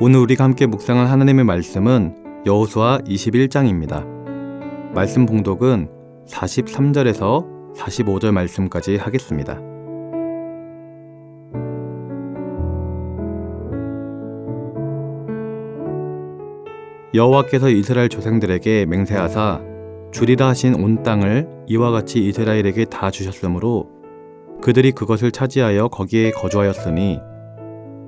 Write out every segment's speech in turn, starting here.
오늘 우리가 함께 묵상할 하나님의 말씀은 여호수아 21장입니다. 말씀 봉독은 43절에서 45절 말씀까지 하겠습니다. 여호와께서 이스라엘 조상들에게 맹세하사 주리라 하신 온 땅을 이와 같이 이스라엘에게 다 주셨으므로 그들이 그것을 차지하여 거기에 거주하였으니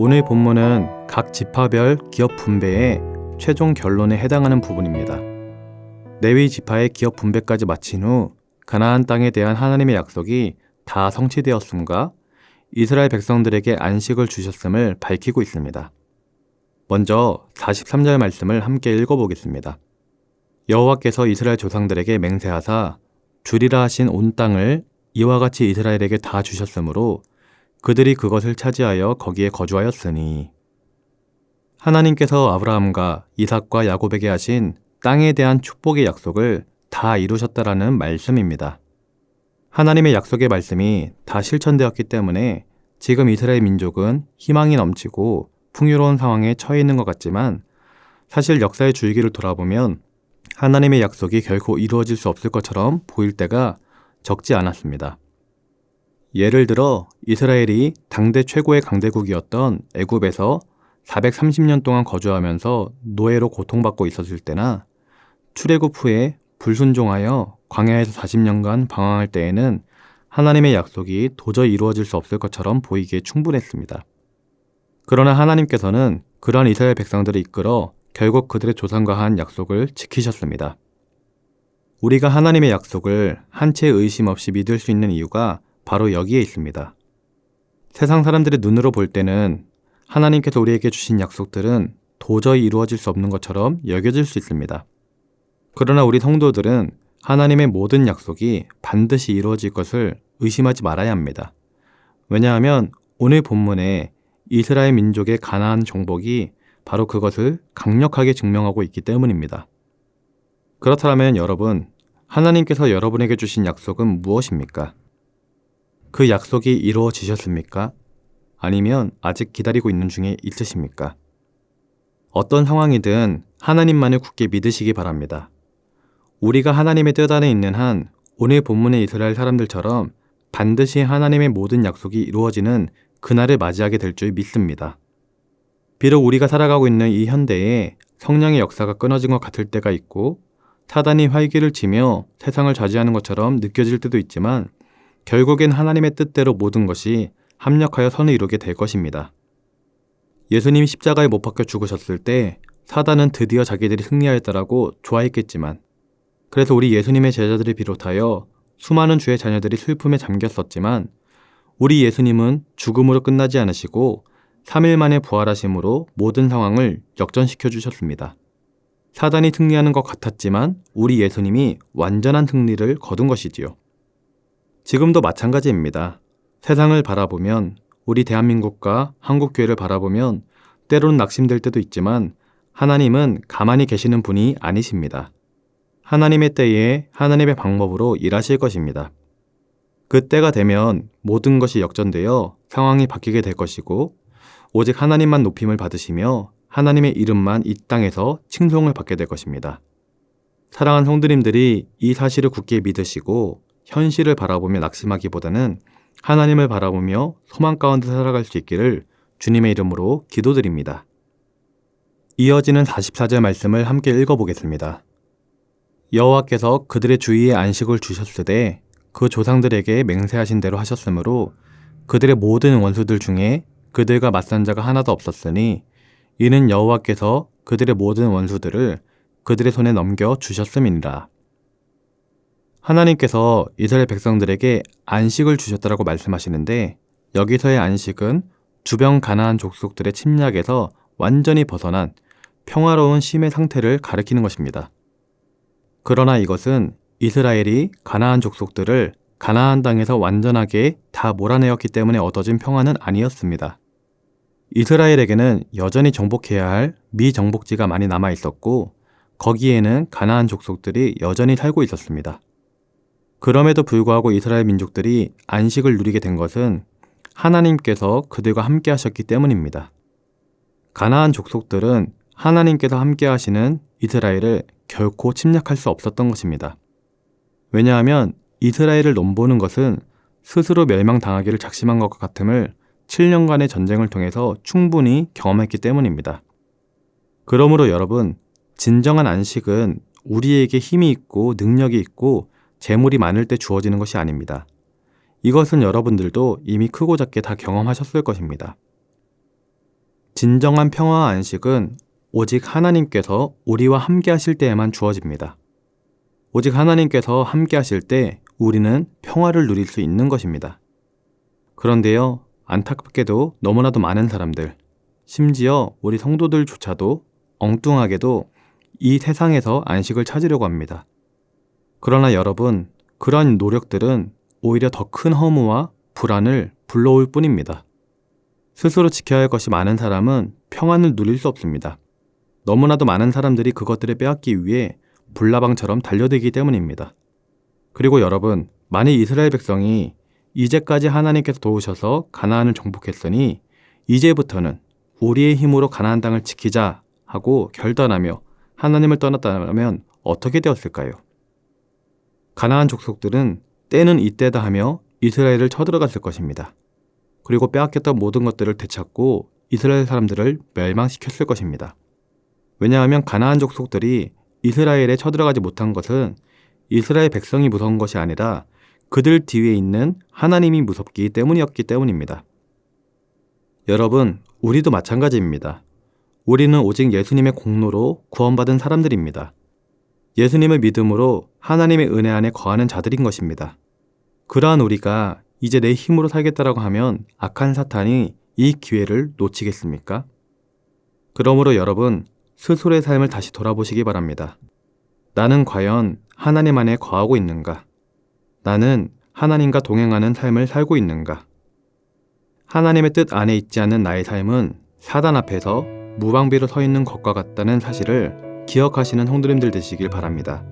오늘 본문은 각 지파별 기업 분배의 최종 결론에 해당하는 부분입니다. 레위 지파의 기업 분배까지 마친 후 가나안 땅에 대한 하나님의 약속이 다 성취되었음과 이스라엘 백성들에게 안식을 주셨음을 밝히고 있습니다. 먼저 43절 말씀을 함께 읽어보겠습니다. 여호와께서 이스라엘 조상들에게 맹세하사 주리라 하신 온 땅을 이와 같이 이스라엘에게 다 주셨으므로 그들이 그것을 차지하여 거기에 거주하였으니 하나님께서 아브라함과 이삭과 야곱에게 하신 땅에 대한 축복의 약속을 다 이루셨다라는 말씀입니다. 하나님의 약속의 말씀이 다 실천되었기 때문에 지금 이스라엘 민족은 희망이 넘치고 풍요로운 상황에 처해 있는 것 같지만 사실 역사의 줄기를 돌아보면 하나님의 약속이 결코 이루어질 수 없을 것처럼 보일 때가 적지 않았습니다. 예를 들어 이스라엘이 당대 최고의 강대국이었던 애굽에서 430년 동안 거주하면서 노예로 고통받고 있었을 때나 출애굽 후에 불순종하여 광야에서 40년간 방황할 때에는 하나님의 약속이 도저히 이루어질 수 없을 것처럼 보이기에 충분했습니다. 그러나 하나님께서는 그러한 이스라엘 백성들을 이끌어 결국 그들의 조상과 한 약속을 지키셨습니다. 우리가 하나님의 약속을 한채 의심 없이 믿을 수 있는 이유가 바로 여기에 있습니다. 세상 사람들의 눈으로 볼 때는 하나님께서 우리에게 주신 약속들은 도저히 이루어질 수 없는 것처럼 여겨질 수 있습니다. 그러나 우리 성도들은 하나님의 모든 약속이 반드시 이루어질 것을 의심하지 말아야 합니다. 왜냐하면 오늘 본문에 이스라엘 민족의 가나안 정복이 바로 그것을 강력하게 증명하고 있기 때문입니다. 그렇다면 여러분, 하나님께서 여러분에게 주신 약속은 무엇입니까? 그 약속이 이루어지셨습니까? 아니면 아직 기다리고 있는 중에 있으십니까? 어떤 상황이든 하나님만을 굳게 믿으시기 바랍니다. 우리가 하나님의 뜻 안에 있는 한 오늘 본문의 이스라엘 사람들처럼 반드시 하나님의 모든 약속이 이루어지는 그날을 맞이하게 될 줄 믿습니다. 비록 우리가 살아가고 있는 이 현대에 성령의 역사가 끊어진 것 같을 때가 있고 사단이 활기를 치며 세상을 좌지하는 것처럼 느껴질 때도 있지만 결국엔 하나님의 뜻대로 모든 것이 합력하여 선을 이루게 될 것입니다. 예수님이 십자가에 못 박혀 죽으셨을 때 사단은 드디어 자기들이 승리하였다라고 좋아했겠지만 그래서 우리 예수님의 제자들을 비롯하여 수많은 주의 자녀들이 슬픔에 잠겼었지만 우리 예수님은 죽음으로 끝나지 않으시고 3일 만에 부활하심으로 모든 상황을 역전시켜 주셨습니다. 사단이 승리하는 것 같았지만 우리 예수님이 완전한 승리를 거둔 것이지요. 지금도 마찬가지입니다. 세상을 바라보면 우리 대한민국과 한국 교회를 바라보면 때로는 낙심될 때도 있지만 하나님은 가만히 계시는 분이 아니십니다. 하나님의 때에 하나님의 방법으로 일하실 것입니다. 그때가 되면 모든 것이 역전되어 상황이 바뀌게 될 것이고 오직 하나님만 높임을 받으시며 하나님의 이름만 이 땅에서 칭송을 받게 될 것입니다. 사랑하는 성도님들이 이 사실을 굳게 믿으시고 현실을 바라보며 낙심하기보다는 하나님을 바라보며 소망 가운데 살아갈 수 있기를 주님의 이름으로 기도드립니다. 이어지는 44절 말씀을 함께 읽어보겠습니다. 여호와께서 그들의 주위에 안식을 주셨으되 그 조상들에게 맹세하신 대로 하셨으므로 그들의 모든 원수들 중에 그들과 맞선 자가 하나도 없었으니 이는 여호와께서 그들의 모든 원수들을 그들의 손에 넘겨 주셨음이니라. 하나님께서 이스라엘 백성들에게 안식을 주셨다라고 말씀하시는데 여기서의 안식은 주변 가나안 족속들의 침략에서 완전히 벗어난 평화로운 심의 상태를 가리키는 것입니다. 그러나 이것은 이스라엘이 가나안 족속들을 가나안 땅에서 완전하게 다 몰아내었기 때문에 얻어진 평화는 아니었습니다. 이스라엘에게는 여전히 정복해야 할 미정복지가 많이 남아 있었고 거기에는 가나안 족속들이 여전히 살고 있었습니다. 그럼에도 불구하고 이스라엘 민족들이 안식을 누리게 된 것은 하나님께서 그들과 함께 하셨기 때문입니다. 가나안 족속들은 하나님께서 함께 하시는 이스라엘을 결코 침략할 수 없었던 것입니다. 왜냐하면 이스라엘을 넘보는 것은 스스로 멸망당하기를 작심한 것과 같음을 7년간의 전쟁을 통해서 충분히 경험했기 때문입니다. 그러므로 여러분, 진정한 안식은 우리에게 힘이 있고 능력이 있고 재물이 많을 때 주어지는 것이 아닙니다. 이것은 여러분들도 이미 크고 작게 다 경험하셨을 것입니다. 진정한 평화와 안식은 오직 하나님께서 우리와 함께 하실 때에만 주어집니다. 오직 하나님께서 함께 하실 때 우리는 평화를 누릴 수 있는 것입니다. 그런데요, 안타깝게도 너무나도 많은 사람들, 심지어 우리 성도들조차도 엉뚱하게도 이 세상에서 안식을 찾으려고 합니다. 그러나 여러분, 그러한 노력들은 오히려 더 큰 허무와 불안을 불러올 뿐입니다. 스스로 지켜야 할 것이 많은 사람은 평안을 누릴 수 없습니다. 너무나도 많은 사람들이 그것들을 빼앗기 위해 불나방처럼 달려들기 때문입니다. 그리고 여러분, 만일 이스라엘 백성이 이제까지 하나님께서 도우셔서 가나안을 정복했으니 이제부터는 우리의 힘으로 가나안 땅을 지키자 하고 결단하며 하나님을 떠났다면 어떻게 되었을까요? 가나안 족속들은 때는 이때다 하며 이스라엘을 쳐들어갔을 것입니다. 그리고 빼앗겼던 모든 것들을 되찾고 이스라엘 사람들을 멸망시켰을 것입니다. 왜냐하면 가나안 족속들이 이스라엘에 쳐들어가지 못한 것은 이스라엘 백성이 무서운 것이 아니라 그들 뒤에 있는 하나님이 무섭기 때문이었기 때문입니다. 여러분, 우리도 마찬가지입니다. 우리는 오직 예수님의 공로로 구원받은 사람들입니다. 예수님을 믿음으로 하나님의 은혜 안에 거하는 자들인 것입니다. 그러한 우리가 이제 내 힘으로 살겠다라고 하면 악한 사탄이 이 기회를 놓치겠습니까? 그러므로 여러분, 스스로의 삶을 다시 돌아보시기 바랍니다. 나는 과연 하나님 안에 거하고 있는가? 나는 하나님과 동행하는 삶을 살고 있는가? 하나님의 뜻 안에 있지 않는 나의 삶은 사단 앞에서 무방비로 서 있는 것과 같다는 사실을 기억하시는 성도님들 되시길 바랍니다.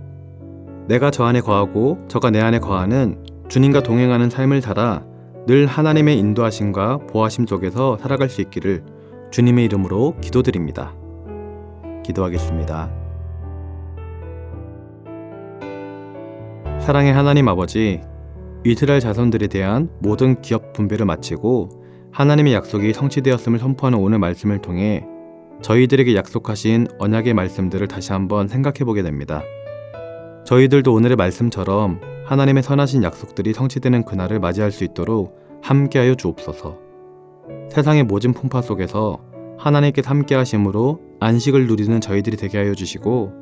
내가 저 안에 거하고 저가 내 안에 거하는 주님과 동행하는 삶을 살아 늘 하나님의 인도하심과 보하심 속에서 살아갈 수 있기를 주님의 이름으로 기도드립니다. 기도하겠습니다. 사랑의 하나님 아버지, 이스라엘 자손들에 대한 모든 기업 분배를 마치고 하나님의 약속이 성취되었음을 선포하는 오늘 말씀을 통해 저희들에게 약속하신 언약의 말씀들을 다시 한번 생각해 보게 됩니다. 저희들도 오늘의 말씀처럼 하나님의 선하신 약속들이 성취되는 그날을 맞이할 수 있도록 함께하여 주옵소서. 세상의 모진 풍파 속에서 하나님께 함께 하심으로 안식을 누리는 저희들이 되게 하여 주시고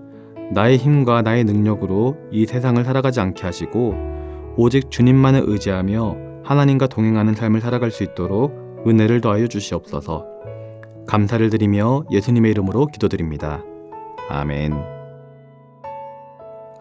나의 힘과 나의 능력으로 이 세상을 살아가지 않게 하시고 오직 주님만을 의지하며 하나님과 동행하는 삶을 살아갈 수 있도록 은혜를 더하여 주시옵소서. 감사를 드리며 예수님의 이름으로 기도드립니다. 아멘.